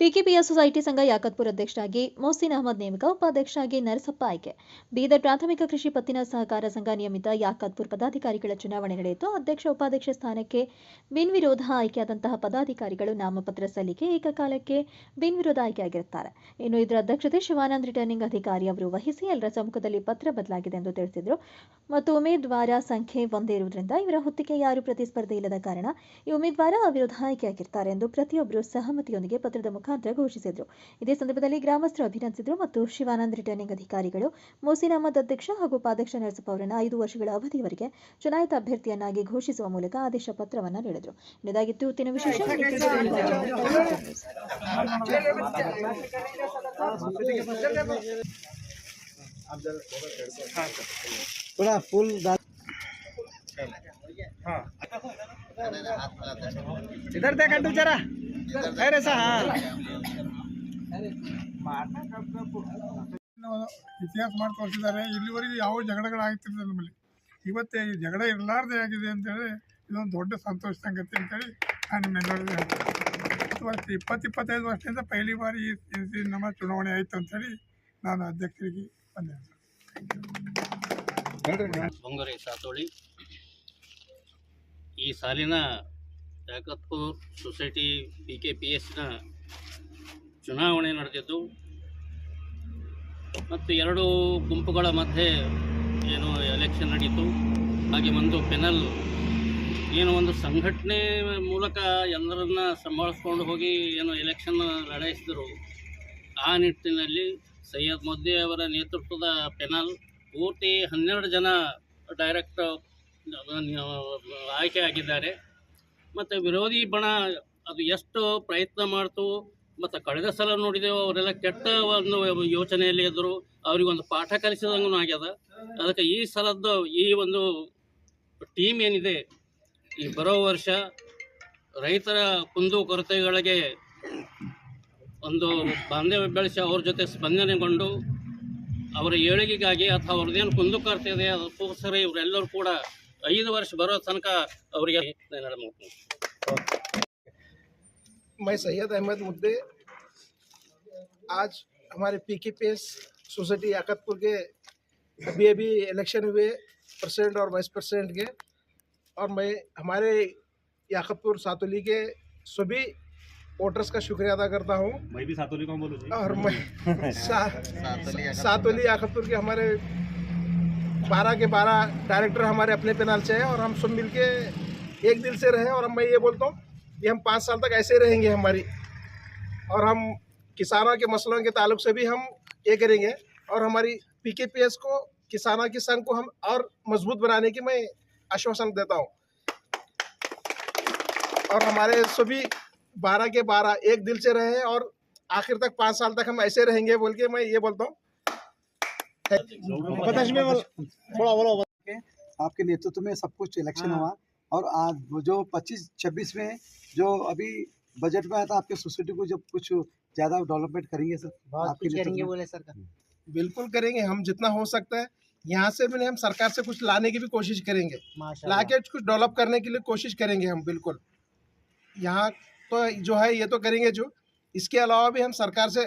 PKPS society ಸಂಘ ಯಾಕತ್ಪುರ ಅಧ್ಯಕ್ಷರಾಗಿ ಮೊಹಸಿನ್ ಅಹಮದ್ ನೇಮಕ, ಉಪಾಧ್ಯಕ್ಷರಾಗಿ ನರಸಪ್ಪ ಆಯ್ಕೆ. ಬೀದರ್ ಪ್ರಾಥಮಿಕ ಕೃಷಿ ಪತ್ತಿನ ಸಹಕಾರ ಸಂಘ ನಿಯಮಿತ ಯಾಕತ್ಪುರ್ ಪದಾಧಿಕಾರಿಗಳ ಚುನಾವಣೆ ನಡೆಯಿತು. ಅಧ್ಯಕ್ಷ, ಉಪಾಧ್ಯಕ್ಷ ಸ್ಥಾನಕ್ಕೆ ಬಿನ್ ವಿರೋಧ ಆಯ್ಕೆಯಾದಂತಹ ಪದಾಧಿಕಾರಿಗಳು ನಾಮಪತ್ರ ಸಲ್ಲಿಕೆ ಏಕಕಾಲಕ್ಕೆ ಬಿನ್ ವಿರೋಧ ಆಯ್ಕೆಯಾಗಿರುತ್ತಾರೆ. ಇನ್ನು ಇದರ ಅಧ್ಯಕ್ಷತೆ ಶಿವಾನಂದ್ ರಿಟರ್ನಿಂಗ್ ಅಧಿಕಾರಿ ಅವರು ವಹಿಸಿ, ಎಲ್ಲರ ಸಮ್ಮುಖದಲ್ಲಿ ಪತ್ರ ಬದಲಾಗಿದೆ ಎಂದು ತಿಳಿಸಿದರು. ಮತ್ತು ಉಮೇದ್ವಾರ ಸಂಖ್ಯೆ ಒಂದೇ ಇರುವುದರಿಂದ ಇವರ ಹೊತ್ತಿಗೆ ಯಾರು ಪ್ರತಿಸ್ಪರ್ಧೆ ಇಲ್ಲದ ಕಾರಣ ಈ ಉಮೇದ್ವಾರ ಅವಿರೋಧ ಆಯ್ಕೆಯಾಗಿರ್ತಾರೆ ಎಂದು ಪ್ರತಿಯೊಬ್ಬರು ಸಹಮತಿಯೊಂದಿಗೆ ಪತ್ರದ ಮುಖಾಂತರ ಘೋಷಿಸಿದರು ಇದೇ ಸಂದರ್ಭದಲ್ಲಿ ಗ್ರಾಮಸ್ಥರು ಅಭಿನಂದಿಸಿದರು ಮತ್ತು ಶಿವಾನಂದ್ ರಿಟರ್ನಿಂಗ್ ಅಧಿಕಾರಿಗಳು ಮೊಹಸಿನ್ ಅಹಮದ್ ಅಧ್ಯಕ್ಷ ಹಾಗೂ ಉಪಾಧ್ಯಕ್ಷ ನರಸಪ್ಪ ಅವರನ್ನು ಐದು ವರ್ಷಗಳ ಅವಧಿಯವರೆಗೆ ಚುನಾಯಿತ ಅಭ್ಯರ್ಥಿಯನ್ನಾಗಿ ಘೋಷಿಸುವ ಮೂಲಕ ಆದೇಶ ಪತ್ರವನ್ನು ನೀಡಿದರು ಇದಾಗಿತ್ತು ಇವತ್ತಿನ ವಿಶೇಷ थोड़ा फुल डाल इधर देख अंटू जरा अरे सा हाँ ಇತಿಹಾಸ ಮಾಡಿ ತೋರಿಸಿದ್ದಾರೆ ಇಲ್ಲಿವರೆಗೆ ಯಾವ ಜಗಳಗಳಾಗ್ತಿರಲಿಲ್ಲ ನಮ್ಮಲ್ಲಿ. ಇವತ್ತೇ ಈ ಜಗಳ ಇರಲಾರ್ದೆ ಆಗಿದೆ ಅಂತೇಳಿ ಇದೊಂದು ದೊಡ್ಡ ಸಂತೋಷ ಸಂಗತಿ ಅಂತೇಳಿ ನಾನು ನಿಮ್ಮೆಲ್ಲರಿಗೂ ಹೇಳ್ತೀನಿ. ವರ್ಷ ಇಪ್ಪತ್ತು ಇಪ್ಪತ್ತೈದು ವರ್ಷದಿಂದ ಪೈಲಿ ಬಾರಿ ಈ ಈ ನಮ್ಮ ಚುನಾವಣೆ ಆಯಿತು ಅಂತೇಳಿ ನಾನು ಅಧ್ಯಕ್ಷರಿಗೆ ಬಂದೆ. ಬಂಗಾರಿ ಸಾತೋಳಿ. ಈ ಸಾಲಿನ Yakatpur society P K P ಎಸ್ನ ಚುನಾವಣೆ ನಡೆದಿದ್ದು, ಮತ್ತು ಎರಡು ಗುಂಪುಗಳ ಮಧ್ಯೆ ಏನು ಎಲೆಕ್ಷನ್ ನಡೀತು. ಹಾಗೆ ಒಂದು ಪೆನಲ್ ಏನು ಒಂದು ಸಂಘಟನೆ ಮೂಲಕ ಎಲ್ಲರನ್ನ ಸಂಭಾಳಿಸ್ಕೊಂಡು ಹೋಗಿ ಏನು ಎಲೆಕ್ಷನ್ ನಡೆಸಿದರು. ಆ ನಿಟ್ಟಿನಲ್ಲಿ ಸೈಯದ್ ಮೋದಿ ಅವರ ನೇತೃತ್ವದ ಪೆನಲ್ ಪೂರ್ತಿ ಹನ್ನೆರಡು ಜನ ಡೈರೆಕ್ಟ್ ಆಯ್ಕೆ ಆಗಿದ್ದಾರೆ. ಮತ್ತು ವಿರೋಧಿ ಬಣ ಅದು ಎಷ್ಟು ಪ್ರಯತ್ನ ಮಾಡ್ತು, ಮತ್ತು ಕಳೆದ ಸಲ ನೋಡಿದೆವು ಅವರೆಲ್ಲ ಕೆಟ್ಟ ಒಂದು ಯೋಚನೆಯಲ್ಲಿ ಇದ್ದರು ಅವರಿಗೊಂದು ಪಾಠ ಕಲಿಸಿದಂಗೂ ಆಗ್ಯದ. ಅದಕ್ಕೆ ಈ ಸಲದ್ದು ಈ ಒಂದು ಟೀಮ್ ಏನಿದೆ, ಈ ಬರೋ ವರ್ಷ ರೈತರ ಕುಂದು ಕೊರತೆಗಳಿಗೆ ಒಂದು ಬಾಂಧವ್ಯ ಬೆಳೆಸಿ ಅವ್ರ ಜೊತೆ ಸ್ಪಂದನೆಗೊಂಡು, ಅವರ ಏಳಿಗೆಗಾಗಿ ಅಥವಾ ಅವ್ರದ್ದೇನು ಕುಂದುಕೊರತೆ ಇದೆ ಅದಕ್ಕೋಸ್ಕರ ಇವರೆಲ್ಲರೂ ಕೂಡ ಐದು ವರ್ಷ ಬರೋ ತನಕ ಅವರಿಗೆ मैं सैयद अहमद मुद्दे आज हमारे पी के पी एस सोसाइटी याकतपुर के अभी अभी इलेक्शन हुए प्रेसिडेंट और वाइस प्रेसिडेंट के और मैं हमारे याकतपुर सातोली के सभी वोटर्स का शुक्रिया अदा करता हूँ। मैं भी सातोली को बोलूँ और मैं सा, सातोली याकतपुर के हमारे बारह के बारह डायरेक्टर हमारे अपने पैनल से हैं और हम सब मिलके एक दिल से रहें और हम मैं ये बोलता हूँ कि हम पाँच साल तक ऐसे रहेंगे हमारी। और हम किसानों के मसलों के ताल्लुक से भी हम ये करेंगे और हमारी पीकेपीएस को, किसानों के संघ को हम और मज़बूत बनाने की मैं आश्वासन देता हूँ। और हमारे सभी बारह के बारह एक दिल से रहे और आखिर तक पाँच साल तक हम ऐसे रहेंगे बोल के मैं ये बोलता हूँ। आपके नेतृत्व में सब कुछ इलेक्शन हुआ। और आज जो 25 26 में जो अभी बजट में आया था आपके सोसाइटी को जब कुछ ज़्यादा डेवलपमेंट करेंगे सर? आपके नेतृत्व में? बोले सर बिल्कुल करेंगे हम जितना हो सकता है। यहाँ से भी हम सरकार से कुछ लाने की भी कोशिश करेंगे। लाके कुछ डेवलप करने के लिए कोशिश करेंगे हम बिल्कुल। यहाँ तो जो है ये तो करेंगे जो। इसके अलावा भी हम सरकार से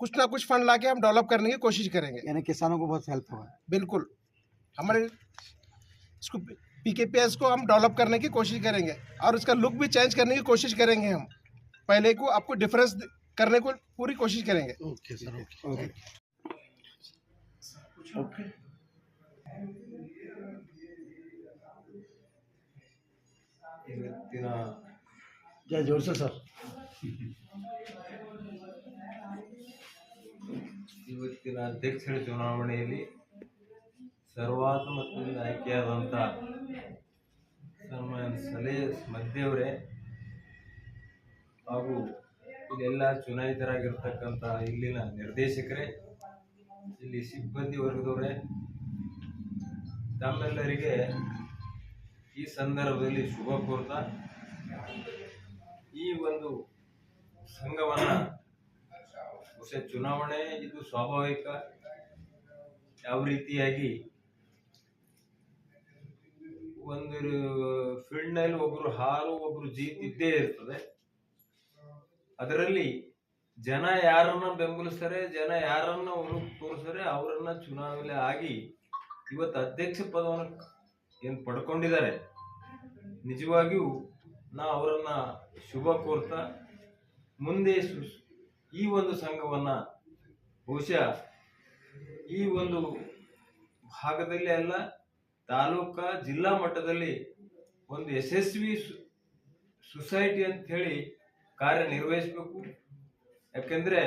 कुछ ना कुछ फंड लाके हम डेवलप करने की कोशिश करेंगे। यानी किसानों को बहुत हेल्प हुआ। है बिल्कुल। हमारे इसको पीकेपीएस को हम डेवलप करने की कोशिश करेंगे और इसका लुक भी चेंज करने की कोशिश करेंगे हम पहले को आपको डिफरेंस करने को पूरी कोशिश करेंगे ओके सर ओके ಇವತ್ತಿನ जय जोर से सर ಇವತ್ತಿನ ಅಧ್ಯಕ್ಷರ ಚುನಾವಣೆಯಲ್ಲಿ ಸರ್ವಾನುಮತದಿಂದ ಆಯ್ಕೆಯಾದಂಥ ಸನ್ಮಾನ್ ಸಲಹೆ ಮಧ್ಯವರೇ ಹಾಗೂ ಇಲ್ಲೆಲ್ಲ ಚುನಾಯಿತರಾಗಿರ್ತಕ್ಕಂಥ ಇಲ್ಲಿನ ನಿರ್ದೇಶಕರೇ, ಇಲ್ಲಿ ಸಿಬ್ಬಂದಿ ವರ್ಗದವರೇ, ತಮ್ಮೆಲ್ಲರಿಗೆ ಈ ಸಂದರ್ಭದಲ್ಲಿ ಶುಭ ಕೋರ್ತಾ. ಈ ಒಂದು ಸಂಘವನ್ನು ಹೊಸ ಚುನಾವಣೆ ಇದು ಸ್ವಾಭಾವಿಕ. ಯಾವ ರೀತಿಯಾಗಿ ಒಂದು ಫೀಲ್ಡ್ನಲ್ಲಿ ಒಬ್ರು ಹಾರು, ಒಬ್ರು ಜೀತ್ ಇದ್ದೇ ಇರ್ತದೆ. ಅದರಲ್ಲಿ ಜನ ಯಾರನ್ನ ಬೆಂಬಲಿಸ್ತಾರೆ, ಜನ ಯಾರನ್ನ ಒಲವು ತೋರಿಸ್ತಾರೆ, ಅವರನ್ನ ಚುನಾವಣೆ ಆಗಿ ಇವತ್ತು ಅಧ್ಯಕ್ಷ ಪದವನ್ನು ಏನು ಪಡ್ಕೊಂಡಿದ್ದಾರೆ. ನಿಜವಾಗಿಯೂ ನಾ ಅವರನ್ನ ಶುಭ ಕೋರ್ತಾ, ಮುಂದೆ ಈ ಒಂದು ಸಂಘವನ್ನ ಬಹುಶಃ ಈ ಒಂದು ಭಾಗದಲ್ಲಿ ಅಲ್ಲ ತಾಲೂಕಾ ಜಿಲ್ಲಾ ಮಟ್ಟದಲ್ಲಿ ಒಂದು ಯಶಸ್ವಿ ಸೊಸೈಟಿ ಅಂತ ಹೇಳಿ ಕಾರ್ಯನಿರ್ವಹಿಸಬೇಕು. ಯಾಕೆಂದ್ರೆ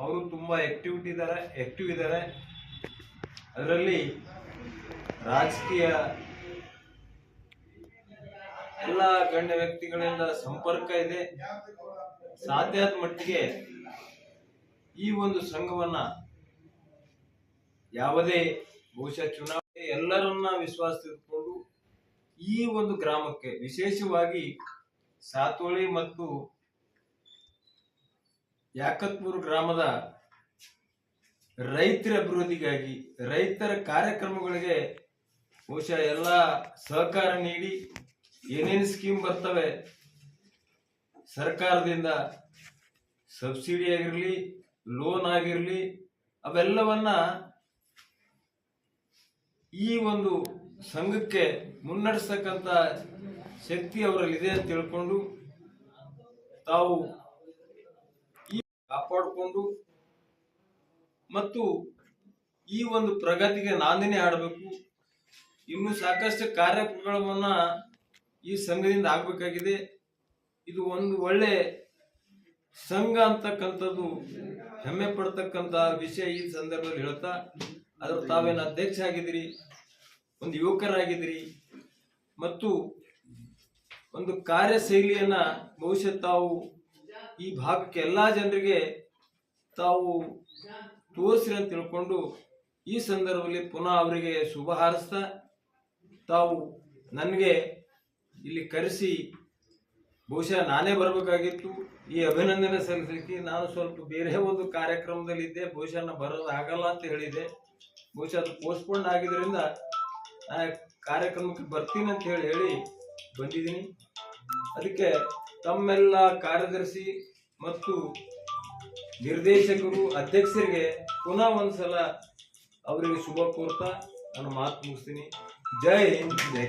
ಅವರು ತುಂಬಾ ಆಕ್ಟಿವಿಟಿ ಇದ್ದಾರೆ ಆಕ್ಟಿವ್ ಇದ್ದಾರೆ. ಅದರಲ್ಲಿ ರಾಜಕೀಯ ಎಲ್ಲ ಗಣ್ಯ ವ್ಯಕ್ತಿಗಳಿಂದ ಸಂಪರ್ಕ ಇದೆ. ಸಾಧ್ಯ ಮಟ್ಟಿಗೆ ಈ ಒಂದು ಸಂಘವನ್ನ ಯಾವುದೇ ಬಹುಶಃ ಚುನಾವಣೆ ಎಲ್ಲರನ್ನ ವಿಶ್ವಾಸ ತೆಗೆದುಕೊಂಡು ಈ ಒಂದು ಗ್ರಾಮಕ್ಕೆ ವಿಶೇಷವಾಗಿ ಸಾತೋಳಿ ಮತ್ತು ಯಾಕತ್ಪುರ ಗ್ರಾಮದ ರೈತರ ಅಭಿವೃದ್ಧಿಗಾಗಿ, ರೈತರ ಕಾರ್ಯಕ್ರಮಗಳಿಗೆ ಬಹುಶಃ ಎಲ್ಲ ಸಹಕಾರ ನೀಡಿ ಏನೇನು ಸ್ಕೀಮ್ ಬರ್ತವೆ, ಸರ್ಕಾರದಿಂದ ಸಬ್ಸಿಡಿ ಆಗಿರಲಿ ಲೋನ್ ಆಗಿರಲಿ, ಅವೆಲ್ಲವನ್ನ ಈ ಒಂದು ಸಂಘಕ್ಕೆ ಮುನ್ನಡೆಸ್ತಕ್ಕಂಥ ಶಕ್ತಿ ಅವರಲ್ಲಿದೆ ಅಂತ ತಿಳ್ಕೊಂಡು ತಾವು ಈ ಕಾಪಾಡಿಕೊಂಡು ಮತ್ತು ಈ ಒಂದು ಪ್ರಗತಿಗೆ ನಾಂದಿನೇ ಆಡಬೇಕು ಇನ್ನು ಸಾಕಷ್ಟು ಕಾರ್ಯಕ್ರಮಗಳನ್ನ ಈ ಸಂಘದಿಂದ ಆಗ್ಬೇಕಾಗಿದೆ. ಇದು ಒಂದು ಒಳ್ಳೆ ಸಂಘ ಅಂತಕ್ಕಂಥದ್ದು ಹೆಮ್ಮೆ ಪಡ್ತಕ್ಕಂಥ ವಿಷಯ ಈ ಸಂದರ್ಭದಲ್ಲಿ ಹೇಳ್ತಾ ಅದ್ರ ತಾವೇನು ಅಧ್ಯಕ್ಷ ಆಗಿದ್ರಿ ಒಂದು ಯುವಕರಾಗಿದ್ರಿ ಮತ್ತು ಒಂದು ಕಾರ್ಯಶೈಲಿಯನ್ನ ಬಹುಶಃ ತಾವು ಈ ಭಾಗಕ್ಕೆ ಎಲ್ಲಾ ಜನರಿಗೆ ತಾವು ತೋರಿಸಿ ಅಂತ ತಿಳ್ಕೊಂಡು ಈ ಸಂದರ್ಭದಲ್ಲಿ ಪುನಃ ಅವರಿಗೆ ಶುಭ ಹಾರಸ್ತಾ ತಾವು ನನಗೆ ಇಲ್ಲಿ ಕರೆಸಿ ಬಹುಶಃ ನಾನೇ ಬರಬೇಕಾಗಿತ್ತು. ಈ ಅಭಿನಂದನೆ ಸಲ್ಲಿಸಲಿಕ್ಕೆ ನಾನು ಸ್ವಲ್ಪ ಬೇರೆ ಒಂದು ಕಾರ್ಯಕ್ರಮದಲ್ಲಿ ಇದ್ದೆ ಬಹುಶಃ ನಾನು ಬರೋದು ಆಗಲ್ಲ ಅಂತ ಹೇಳಿದೆ ಬಹುಶಃ ಅದು ಪೋಸ್ಟ್ಪೋನ್ ಆಗಿದ್ದರಿಂದ ನಾ ಕಾರ್ಯಕ್ರಮಕ್ಕೆ ಬರ್ತೀನಿ ಅಂತ ಹೇಳಿ ಹೇಳಿ ಬಂದಿದ್ದೀನಿ ಅದಕ್ಕೆ ತಮ್ಮೆಲ್ಲ ಕಾರ್ಯದರ್ಶಿ ಮತ್ತು ನಿರ್ದೇಶಕರು, ಅಧ್ಯಕ್ಷರಿಗೆ ಪುನಃ ಒಂದ್ಸಲ ಅವರಿಗೆ ಶುಭ ಕೋರ್ತಾ ನಾನು ಮಾತು ಮುಗಿಸ್ತೀನಿ ಜೈ ಹಿಂದ್, ಜೈ.